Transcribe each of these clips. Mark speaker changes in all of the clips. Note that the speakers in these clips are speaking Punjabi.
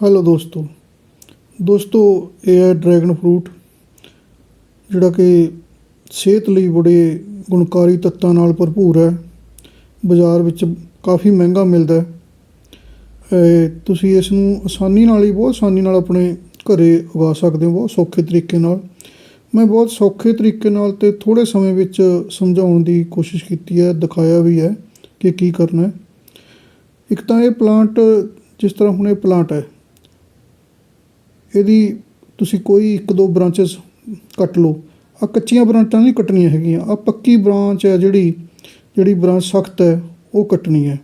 Speaker 1: ਹੈਲੋ ਦੋਸਤੋ। ਦੋਸਤੋ, ਇਹ ਹੈ ਡਰੈਗਨ ਫਰੂਟ, ਜਿਹੜਾ ਕਿ ਸਿਹਤ ਲਈ ਬੜੇ ਗੁਣਕਾਰੀ ਤੱਤਾਂ ਨਾਲ ਭਰਪੂਰ ਹੈ। ਬਾਜ਼ਾਰ ਵਿੱਚ ਕਾਫੀ ਮਹਿੰਗਾ ਮਿਲਦਾ ਹੈ। ਤੁਸੀਂ ਇਸ ਨੂੰ ਆਸਾਨੀ ਨਾਲ ਹੀ, ਬਹੁਤ ਆਸਾਨੀ ਨਾਲ ਆਪਣੇ ਘਰੇ ਉਗਾ ਸਕਦੇ ਹੋ, ਬਹੁਤ ਸੌਖੇ ਤਰੀਕੇ ਨਾਲ। ਮੈਂ ਬਹੁਤ ਸੌਖੇ ਤਰੀਕੇ ਨਾਲ ਤੇ ਥੋੜੇ ਸਮੇਂ ਵਿੱਚ ਸਮਝਾਉਣ ਦੀ ਕੋਸ਼ਿਸ਼ ਕੀਤੀ ਹੈ, ਦਿਖਾਇਆ ਵੀ ਹੈ ਕਿ ਕੀ ਕਰਨਾ ਹੈ। ਇੱਕ ਤਾਂ ਇਹ ਪਲਾਂਟ, ਜਿਸ ਤਰ੍ਹਾਂ ਹੁਣ ਇਹ ਪਲਾਂਟ ਹੈ ਇਹਦੀ ਤੁਸੀਂ ਕੋਈ ਇੱਕ ਦੋ ਬ੍ਰਾਂਚਸ ਕੱਟ ਲਓ। ਆ ਕੱਚੀਆਂ ਬ੍ਰਾਂਚਾਂ ਨਹੀਂ ਕੱਟਣੀਆਂ ਹੈਗੀਆਂ। ਆ ਪੱਕੀ ਬ੍ਰਾਂਚ ਹੈ ਜਿਹੜੀ ਜਿਹੜੀ ਬ੍ਰਾਂਚ ਸਖਤ ਹੈ, ਉਹ ਕੱਟਣੀ ਹੈ।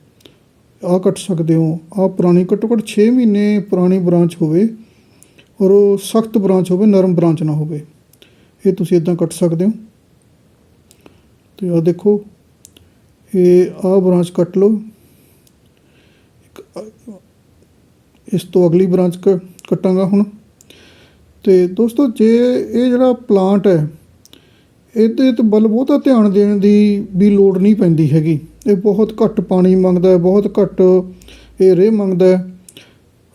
Speaker 1: ਆ ਕੱਟ ਸਕਦੇ ਹੋ। ਆ ਪੁਰਾਣੀ ਘੱਟੋ ਘੱਟ 6 ਮਹੀਨੇ ਪੁਰਾਣੀ ਬ੍ਰਾਂਚ ਹੋਵੇ ਔਰ ਉਹ ਸਖਤ ਬ੍ਰਾਂਚ ਹੋਵੇ, ਨਰਮ ਬ੍ਰਾਂਚ ਨਾ ਹੋਵੇ। ਇਹ ਤੁਸੀਂ ਇਦਾਂ ਕੱਟ ਸਕਦੇ ਹੋ। ਤੇ ਆ ਦੇਖੋ, ਇਹ ਆ ਬ੍ਰਾਂਚ ਕੱਟ ਲਓ। ਇਸ ਤੋਂ ਅਗਲੀ ਬ੍ਰਾਂਚ ਕ- ਕੱਟਾਂਗਾ ਹੁਣ। ਤੇ ਦੋਸਤੋ, ਜੇ ਇਹ ਜਿਹੜਾ ਪਲਾਂਟ ਹੈ, ਇਹਦੇ ਤੇ ਬਲ ਬਹੁਤਾ ਧਿਆਨ ਦੇਣ ਦੀ ਵੀ ਲੋੜ ਨਹੀਂ ਪੈਂਦੀ ਹੈਗੀ। ਇਹ ਬਹੁਤ ਘੱਟ ਪਾਣੀ ਮੰਗਦਾ ਹੈ, ਬਹੁਤ ਘੱਟ ਇਹ ਰੇਹ ਮੰਗਦਾ ਹੈ।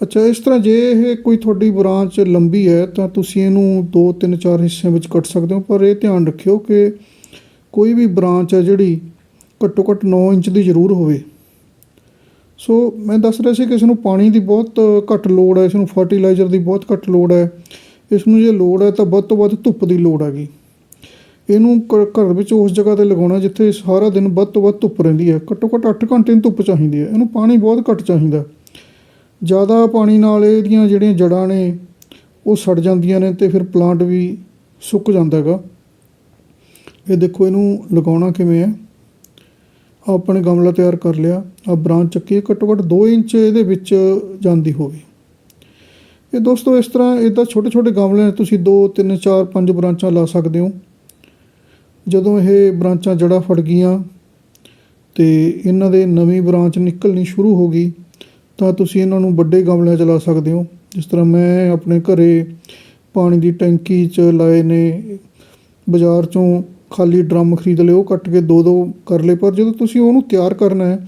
Speaker 1: ਅੱਛਾ, ਇਸ ਤਰ੍ਹਾਂ ਜੇ ਇਹ ਕੋਈ ਤੁਹਾਡੀ ਬ੍ਰਾਂਚ ਲੰਬੀ ਹੈ, ਤਾਂ ਤੁਸੀਂ ਇਹਨੂੰ 2 3 4 ਹਿੱਸਿਆਂ ਵਿੱਚ ਕੱਟ ਸਕਦੇ ਹੋ। ਪਰ ਇਹ ਧਿਆਨ ਰੱਖਿਓ ਕਿ ਕੋਈ ਵੀ ਬ੍ਰਾਂਚ ਹੈ ਜਿਹੜੀ ਘੱਟੋ ਘੱਟ 9 ਇੰਚ ਦੀ ਜ਼ਰੂਰ ਹੋਵੇ। ਸੋ ਮੈਂ ਦੱਸ ਰਿਹਾ ਸੀ ਕਿ ਇਸ ਨੂੰ ਪਾਣੀ ਦੀ ਬਹੁਤ ਘੱਟ ਲੋੜ ਹੈ, ਇਸ ਨੂੰ ਫਰਟੀਲਾਈਜ਼ਰ ਦੀ ਬਹੁਤ ਘੱਟ ਲੋੜ ਹੈ। ਇਸ ਨੂੰ ਜੇ ਲੋੜ ਹੈ ਤਾਂ ਵੱਧ ਤੋਂ ਵੱਧ ਧੁੱਪ ਦੀ ਲੋੜ ਹੈਗੀ। ਇਹਨੂੰ ਘ- ਘਰ ਵਿੱਚ ਉਸ ਜਗ੍ਹਾ ਤੇ ਲਗਾਉਣਾ ਜਿੱਥੇ ਸਾਰਾ ਦਿਨ ਵੱਧ ਤੋਂ ਵੱਧ ਧੁੱਪ ਰਹਿੰਦੀ ਹੈ। ਘੱਟੋ ਘੱਟ 8 ਘੰਟੇ ਨੂੰ ਧੁੱਪ ਚਾਹੀਦੀ ਹੈ। ਇਹਨੂੰ ਪਾਣੀ ਬਹੁਤ ਘੱਟ ਚਾਹੀਦਾ। ਜ਼ਿਆਦਾ ਪਾਣੀ ਨਾਲ ਇਹਦੀਆਂ ਜਿਹੜੀਆਂ ਜੜਾਂ ਨੇ, ਉਹ ਸੜ ਜਾਂਦੀਆਂ ਨੇ ਤੇ ਫਿਰ ਪਲਾਂਟ ਵੀ ਸੁੱਕ ਜਾਂਦਾ ਹੈਗਾ। ਇਹ ਦੇਖੋ ਇਹਨੂੰ ਲਗਾਉਣਾ ਕਿਵੇਂ ਹੈ। ਆਪਣੇ ਗਮਲਾ ਤਿਆਰ ਕਰ ਲਿਆ। ਆ ਬ੍ਰਾਂਚ ਚੱਕੀ ਘੱਟੋ ਘੱਟ 2 ਇੰਚ ਇਹਦੇ ਵਿੱਚ ਜਾਂਦੀ ਹੋਵੇ। ਇਹ ਦੋਸਤੋ, ਇਸ ਤਰ੍ਹਾਂ ਇਦਾਂ ਛੋਟੇ ਛੋਟੇ ਗਮਲਿਆਂ 'ਚ ਤੁਸੀਂ 2 3 4 5 ਬ੍ਰਾਂਚਾਂ ਲਾ ਸਕਦੇ ਹੋ। ਜਦੋਂ ਇਹ ਬ੍ਰਾਂਚਾਂ ਜੜ੍ਹਾਂ ਫੜ ਗਈਆਂ ਤੇ ਇਹਨਾਂ ਦੇ ਨਵੀਂ ਬ੍ਰਾਂਚ ਨਿਕਲਣੀ ਸ਼ੁਰੂ ਹੋ ਗਈ, ਤਾਂ ਤੁਸੀਂ ਇਹਨਾਂ ਨੂੰ ਵੱਡੇ ਗਮਲਿਆਂ 'ਚ ਲਾ ਸਕਦੇ ਹੋ। ਜਿਸ ਤਰ੍ਹਾਂ ਮੈਂ ਆਪਣੇ ਘਰੇ ਪਾਣੀ ਦੀ ਟੈਂਕੀ 'ਚ ਲਾਏ ਨੇ, ਬਾਜ਼ਾਰ 'ਚੋਂ ਖਾਲੀ ਡਰਮ ਖਰੀਦ ਲਏ, ਉਹ ਕੱਟ ਕੇ ਦੋ ਦੋ ਕਰ ਲਏ, ਪਰ ਜਦੋਂ ਤੁਸੀਂ ਉਹਨੂੰ ਤਿਆਰ ਕਰਨਾ ਹੈ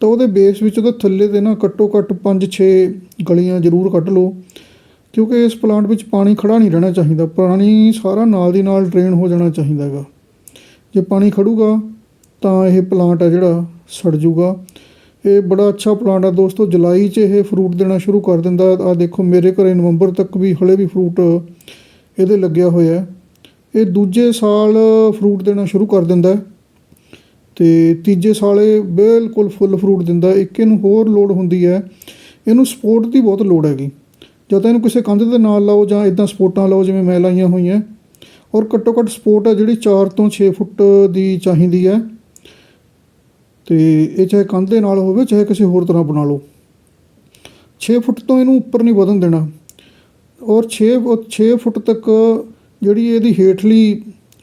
Speaker 1: ਤਾਂ ਉਹਦੇ ਬੇਸ ਵਿੱਚ ਉਹਦੇ ਥੱਲੇ ਦੇ ਨਾ ਘੱਟੋ ਘੱਟ 5-6 ਗਲੀਆਂ ਜ਼ਰੂਰ ਕੱਢ ਲਓ, ਕਿਉਂਕਿ ਇਸ ਪਲਾਂਟ ਵਿੱਚ ਪਾਣੀ ਖੜਾ ਨਹੀਂ ਰਹਿਣਾ ਚਾਹੀਦਾ, ਪਾਣੀ ਸਾਰਾ ਨਾਲ ਦੀ ਨਾਲ ਡਰੇਨ ਹੋ ਜਾਣਾ ਚਾਹੀਦਾ ਹੈਗਾ। ਜੇ ਪਾਣੀ ਖੜੂਗਾ ਤਾਂ ਇਹ ਪਲਾਂਟ ਆ ਜਿਹੜਾ, ਸੜ ਜਾਊਗਾ ਇਹ ਬੜਾ ਅੱਛਾ ਪਲਾਂਟ ਆ ਦੋਸਤੋ, ਜੁਲਾਈ 'ਚ ਇਹ ਫਰੂਟ ਦੇਣਾ ਸ਼ੁਰੂ ਕਰ ਦਿੰਦਾ। ਆ ਦੇਖੋ, ਮੇਰੇ ਘਰੇ ਨਵੰਬਰ ਤੱਕ ਵੀ ਹਲੇ ਵੀ ਫਰੂਟ ਇਹਦੇ ਲੱਗਿਆ ਹੋਇਆ। ਇਹ ਦੂਜੇ ਸਾਲ ਫਰੂਟ ਦੇਣਾ ਸ਼ੁਰੂ ਕਰ ਦਿੰਦਾ। ਅਤੇ ਤੀਜੇ ਸਾਲ ਇਹ ਬਿਲਕੁਲ ਫੁੱਲ ਫਰੂਟ ਦਿੰਦਾ, ਇੱਕ ਇਹਨੂੰ ਹੋਰ ਲੋੜ ਹੁੰਦੀ ਹੈ। ਇਹਨੂੰ ਸਪੋਰਟ ਦੀ ਬਹੁਤ ਲੋੜ ਹੈਗੀ। ਜਾਂ ਤਾਂ ਇਹਨੂੰ ਕਿਸੇ ਕੰਧ ਦੇ ਨਾਲ ਲਾਓ ਜਾਂ ਇਦਾਂ ਸਪੋਰਟਾਂ ਲਾਓ, ਜਿਵੇਂ ਮੈਂ ਲਾਈਆਂ ਹੋਈਆਂ। ਔਰ ਘੱਟੋ ਘੱਟ ਸਪੋਰਟ ਹੈ ਜਿਹੜੀ 4 ਤੋਂ 6 ਫੁੱਟ ਦੀ ਚਾਹੀਦੀ ਹੈ। ਤੇ ਇਹ ਚਾਹੇ ਕੰਧ ਦੇ ਨਾਲ ਹੋਵੇ, ਚਾਹੇ ਕਿਸੇ ਹੋਰ ਤਰ੍ਹਾਂ ਬਣਾ ਲਓ। 6 ਫੁੱਟ ਤੋਂ ਇਹਨੂੰ ਉੱਪਰ ਨਹੀਂ ਵਧਣ ਦੇਣਾ। ਔਰ 6 6 ਫੁੱਟ ਤੱਕ ਜਿਹੜੀ ਇਹਦੀ ਹੇਠਲੀ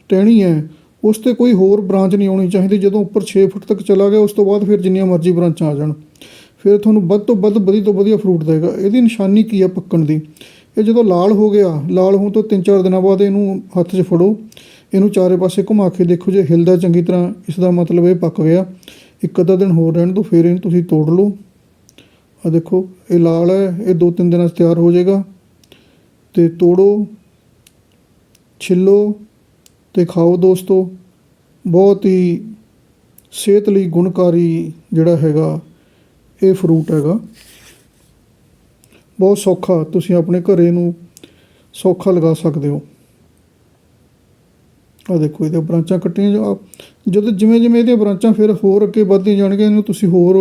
Speaker 1: ਟਹਿਣੀ ਹੈ ਉਸ ਤੇ ਕੋਈ ਹੋਰ ਬ੍ਰਾਂਚ ਨਹੀਂ ਆਉਣੀ ਚਾਹੀਦੀ। ਜਦੋਂ ਉੱਪਰ 6 ਫੁੱਟ ਤੱਕ ਚਲਾ ਗਿਆ, ਉਸ ਤੋਂ ਬਾਅਦ ਫਿਰ ਜਿੰਨੀਆਂ ਮਰਜ਼ੀ ਬ੍ਰਾਂਚਾਂ ਆ ਜਾਣ। ਫਿਰ ਤੁਹਾਨੂੰ ਵੱਧ ਤੋਂ ਵੱਧ ਵਧੀਆ ਤੋਂ ਵਧੀਆ ਫਰੂਟ ਦੇਗਾ। ਇਹਦੀ ਨਿਸ਼ਾਨੀ ਕੀ ਆ ਪੱਕਣ ਦੀ? ਇਹ ਜਦੋਂ ਲਾਲ ਹੋ ਗਿਆ, ਲਾਲ ਹੋਣ ਤੋਂ 3-4 ਦਿਨਾਂ ਬਾਅਦ ਇਹਨੂੰ ਹੱਥ 'ਚ ਫੜੋ। ਇਹਨੂੰ ਚਾਰੇ ਪਾਸੇ ਘੁਮਾ ਕੇ ਦੇਖੋ ਜੇ ਹਿਲਦਾ ਚੰਗੀ ਤਰ੍ਹਾਂ ਇਸ ਦਾ ਮਤਲਬ ਇਹ ਪੱਕ ਗਿਆ। ਇੱਕ ਅੱਧਾ ਦਿਨ ਹੋਰ ਰਹਿਣ ਤੋਂ ਫਿਰ ਇਹਨੂੰ ਤੁਸੀਂ ਤੋੜ ਲਓ। ਆ ਦੇਖੋ, ਇਹ ਲਾਲ ਹੈ, ਇਹ ਦੋ ਤਿੰਨ ਦਿਨਾਂ 'ਚ ਤਿਆਰ ਹੋ ਜਾਏਗਾ। ਤੇ ਤੋੜੋ, ਛਿੱਲੋ। ਅਤੇ ਖਾਓ ਦੋਸਤੋ। ਬਹੁਤ ਹੀ ਸਿਹਤ ਲਈ ਗੁਣਕਾਰੀ ਜਿਹੜਾ ਹੈਗਾ, ਇਹ ਫਰੂਟ ਹੈਗਾ। ਬਹੁਤ ਸੌਖਾ, ਤੁਸੀਂ ਆਪਣੇ ਘਰੇ ਨੂੰ ਸੌਖਾ ਲਗਾ ਸਕਦੇ ਹੋ। ਆ ਦੇਖੋ, ਇਹਦੇ ਬ੍ਰਾਂਚਾਂ ਕੱਟੀਆਂ ਜੋ- ਜਦੋਂ ਜਿਵੇਂ ਜਿਵੇਂ ਇਹਦੀਆਂ ਬ੍ਰਾਂਚਾਂ ਫਿਰ ਹੋਰ ਅੱਗੇ ਵੱਧਦੀਆਂ ਜਾਣਗੀਆਂ, ਇਹਨੂੰ ਤੁਸੀਂ ਹੋਰ